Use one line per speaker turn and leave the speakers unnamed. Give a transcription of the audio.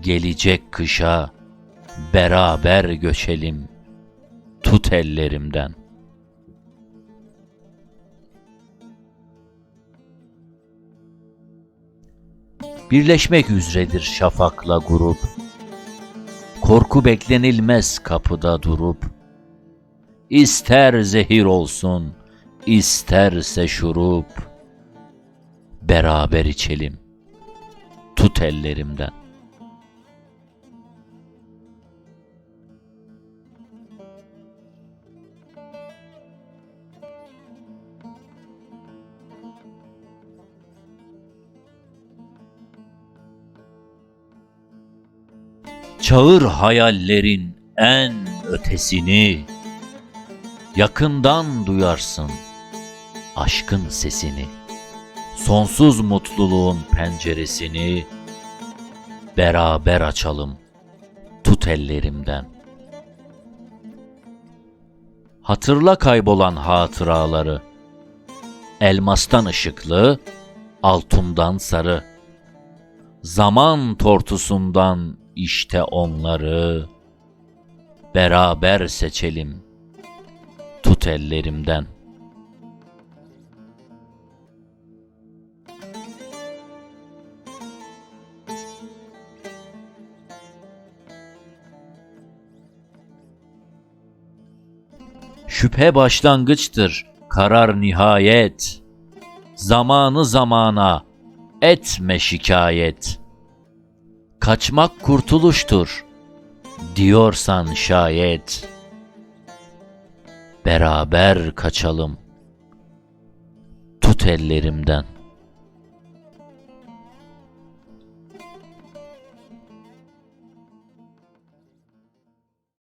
gelecek kışa, beraber göçelim, tut ellerimden. Birleşmek üzeredir şafakla grup, korku beklenilmez kapıda durup, İster zehir olsun, isterse şurup, beraber içelim, tut ellerimden. Çağır hayallerin en ötesini, yakından duyarsın aşkın sesini. Sonsuz mutluluğun penceresini beraber açalım. Tut ellerimden. Hatırla kaybolan hatıraları. Elmastan ışıklı, altından sarı. Zaman tortusundan işte onları beraber seçelim. Tut ellerimden. Şüphe başlangıçtır, karar nihayet. Zamanı zamana, etme şikayet. Kaçmak kurtuluştur, diyorsan şayet. Beraber kaçalım, tut ellerimden.